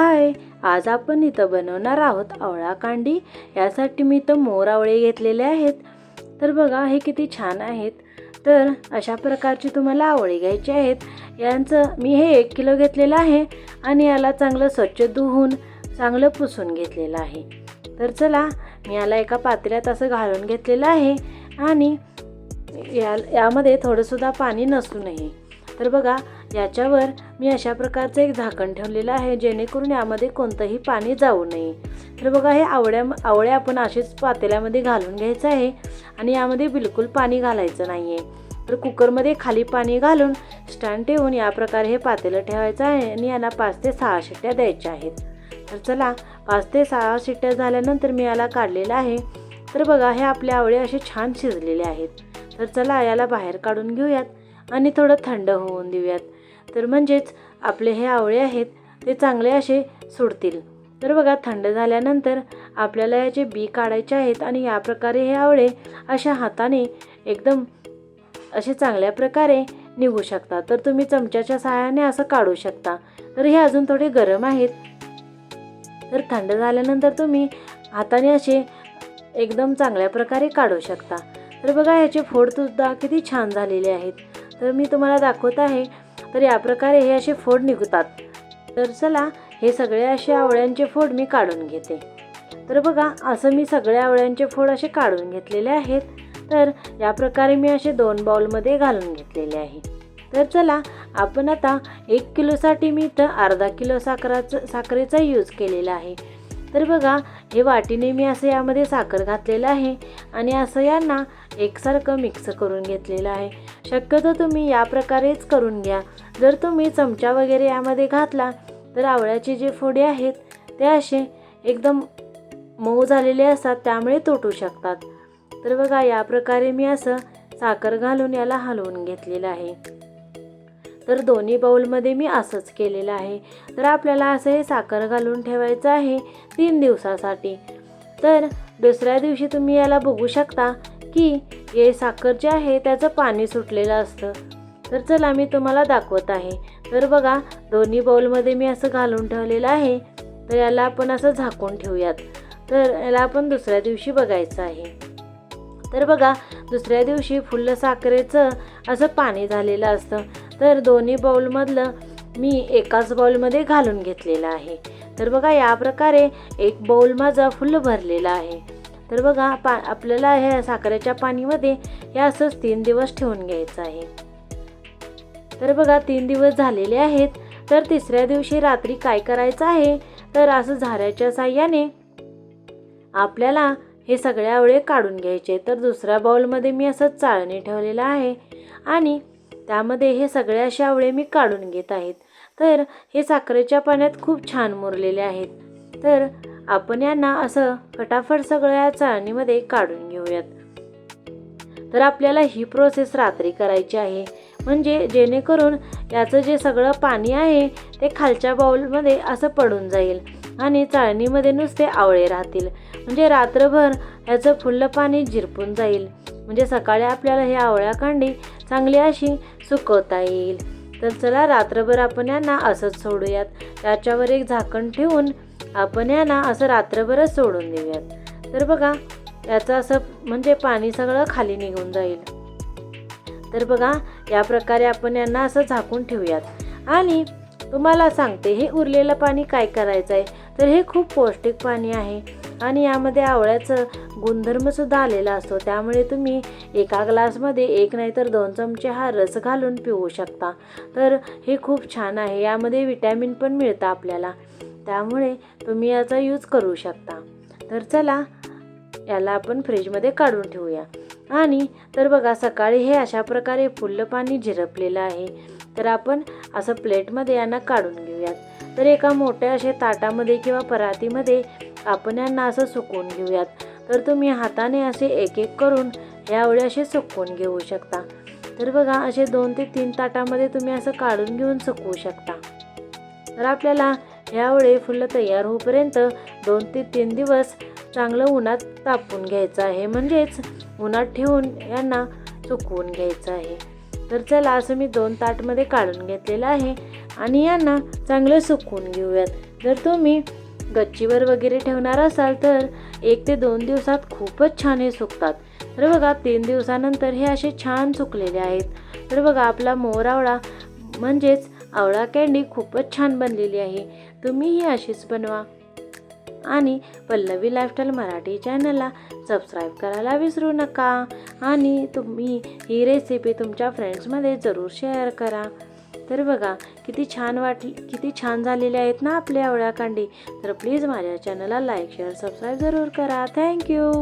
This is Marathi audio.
हाय आज आपण इथं बनवणार आहोत आवळा कांडी. यासाठी मी इथं मोर आवळे घेतलेले आहेत. तर बघा हे किती छान आहेत. तर अशा प्रकारची तुम्हाला आवळे घ्यायची आहेत. यांचं मी हे एक किलो घेतलेलं आहे आणि याला चांगलं स्वच्छ धुवून चांगलं पुसून घेतलेलं आहे. तर चला मी याला एका पात्र्यात असं घालून घेतलेलं आहे आणि या यामध्ये थोडंसुद्धा पाणी नसू नये तर बघा याच्यावर मी अशा प्रकारचं एक झाकण ठेवलेलं आहे जेणेकरून यामध्ये कोणतंही पाणी जाऊ नये. तर बघा हे आवड्या आवळे आपण असेच पातेल्यामध्ये घालून घ्यायचं आहे आणि यामध्ये बिलकुल पाणी घालायचं नाही आहे तर कुकरमध्ये खाली पाणी घालून स्टँड ठेवून या प्रकारे हे पातेलं ठेवायचं आहे आणि याला पाच ते सहा शिट्ट्या द्यायच्या आहेत. तर चला पाच ते सहा शिट्ट्या झाल्यानंतर मी याला काढलेलं आहे. तर बघा हे आपले आवळे असे छान शिजलेले आहेत. तर चला याला बाहेर काढून घेऊयात. आणि थोडं थंड होऊन देऊयात. तर म्हणजेच आपले हे आवळे आहेत ते चांगले असे सुडतील. तर बघा थंड झाल्यानंतर आपल्याला याचे बी काढायचे आहेत आणि या प्रकारे हे आवळे अशा हाताने एकदम असे चांगल्या प्रकारे निघू शकता. तर तुम्ही चमच्याच्या सहाय्याने असं काढू शकता. तर हे अजून थोडे गरम आहेत. तर थंड झाल्यानंतर तुम्ही हाताने असे एकदम चांगल्या प्रकारे काढू शकता. तर बघा याचे फोडसुद्धा किती छान झालेले आहेत. तर मी तुम्हाला दाखवत आहे तर या प्रकारे हे असे फोड निघतात. तर चला हे सगळे असे आवळ्यांचे फोड मी काढून घेते. तर बघा असं मी सगळ्या आवळ्यांचे फोड असे काढून घेतलेले आहेत. तर या प्रकारे मी असे दोन बाउलमध्ये घालून घेतलेले आहे. तर चला आपण आता एक किलोसाठी मी इथं अर्धा किलो साखराचं साखरेचा यूज केलेला आहे. तर बघा हे वाटीने मी असं यामध्ये साखर घातलेलं आहे आणि असं यांना एकसारखं मिक्स करून घेतलेलं आहे. शक्यतो तुम्ही या प्रकारेच करून घ्या. जर तुम्ही चमचा वगैरे यामध्ये घातला तर आवळ्याचे जे फोडे आहेत ते असे एकदम मऊ झालेले असतात त्यामुळे तुटू शकतात. तर बघा या प्रकारे मी असं साखर घालून याला हलवून घेतलेलं आहे. तर दोन्ही बाउलमध्ये मी असंच केलेलं आहे. तर आपल्याला असं हे साखर घालून ठेवायचं आहे तीन दिवसासाठी. तर दुसऱ्या दिवशी तुम्ही याला बघू शकता की हे साखर जे आहे त्याचं पाणी सुटलेलं असतं. तर चला मी तुम्हाला दाखवत आहे. तर बघा दोन्ही बाउलमध्ये मी असं घालून ठेवलेलं आहे. तर याला आपण असं झाकून ठेवूयात. तर याला आपण दुसऱ्या दिवशी बघायचं आहे. तर बघा दुसऱ्या दिवशी फुल्ल साखरेचं असं पाणी झालेलं असतं. तर दोन्ही बाउलमधलं मी एकाच बाऊलमध्ये घालून घेतलेलं आहे. तर बघा या प्रकारे एक बाउल माझा फुल्ल भरलेला आहे. तर बघा पा आपल्याला ह्या साखरेच्या पाणीमध्ये हे असंच तीन दिवस ठेवून घ्यायचं आहे. तर बघा तीन दिवस झालेले आहेत. तर तिसऱ्या दिवशी रात्री काय करायचं आहे? तर असं झाऱ्याच्या साह्याने आपल्याला हे सगळे आवळे काढून घ्यायचे. तर दुसऱ्या बाउलमध्ये मी असं चाळणी ठेवलेलं आहे आणि त्यामध्ये हे सगळे असे आवळे मी काढून घेत आहेत. तर हे साखरेच्या पाण्यात खूप छान मुरलेले आहेत. तर आपण यांना असं फटाफट सगळ्या चाळणीमध्ये काढून घेऊयात. तर आपल्याला ही प्रोसेस रात्री करायची आहे. म्हणजे जेणेकरून याचं जे सगळं पाणी आहे ते खालच्या बाउलमध्ये असं पडून जाईल. आणि चाळणीमध्ये नुसते आवळे राहतील. म्हणजे रात्रभर ह्याचं फुल्लं पाणी झिरपून जाईल. म्हणजे सकाळी आपल्याला हे आवळ्या कांडी चांगली अशी सुकवता येईल. तर चला रात्रभर आपण यांना असंच सोडूयात. त्याच्यावर एक झाकण ठेवून आपण यांना असं रात्रभरच सोडून देऊयात. तर बघा याचं असं म्हणजे पाणी सगळं खाली निघून जाईल. तर बघा या प्रकारे आपण यांना असं झाकून ठेवूयात. आणि तुम्हाला सांगते हे उरलेलं पाणी काय करायचं आहे तर हे खूप पौष्टिक पाणी आहे. आणि यामध्ये आवळ्याचं गुणधर्मसुद्धा आलेला असतो. त्यामुळे तुम्ही एका ग्लासमध्ये एक नाही तर दोन चमचे हा रस घालून पिऊ शकता. तर हे खूप छान आहे. यामध्ये विटॅमिन पण मिळतं आपल्याला. त्यामुळे तुम्ही याचा यूज करू शकता. तर चला याला आपण फ्रीजमध्ये काढून ठेवूया. आणि तर बघा सकाळी हे अशा प्रकारे फुल्ल पाणी झिरपलेलं आहे. तर आपण असं प्लेटमध्ये यांना काढून घेऊ तर एका मोठ्या अशा ताटामध्ये किंवा परातीमध्ये आपण यांना असं सुकवून घेऊयात. तर तुम्ही हाताने असे एक एक करून यावेळी असे सुकवून घेऊ शकता. तर बघा असे दोन ते तीन ताटामध्ये तुम्ही असं काढून घेऊन सुकवू शकता. तर आपल्याला यावेळी फुलं तयार होईपर्यंत दोन ते तीन दिवस चांगलं उन्हात तापून घ्यायचं आहे. म्हणजेच उन्हात ठेवून यांना सुकवून घ्यायचं आहे. तर चला असं मी दोन ताटमध्ये काढून घेतलेलं आहे आणि यांना चांगलं सुकवून घेऊयात. जर तुम्ही गच्चीवर वगैरे ठेवणार असाल तर एक ते दोन दिवसात खूपच छान हे सुकतात. तर बघा तीन दिवसानंतर हे असे छान सुकलेले आहेत. तर बघा आपला मोर आवळा म्हणजेच आवळा कँडी खूपच छान बनलेली आहे. तुम्हीही अशीच बनवा. आणि पल्लवी लाईफस्टाईल मराठी चॅनलला सबस्क्राईब करायला विसरू नका. आणि तुम्ही ही रेसिपी तुमच्या फ्रेंड्समध्ये जरूर शेअर करा. तर बघा किती छान वाटली किती छान झालेले आहेत ना आपले आवळ्याकांडी तर प्लीज माझ्या चॅनलला लाईक शेअर सबस्क्राईब जरूर करा. थँक्यू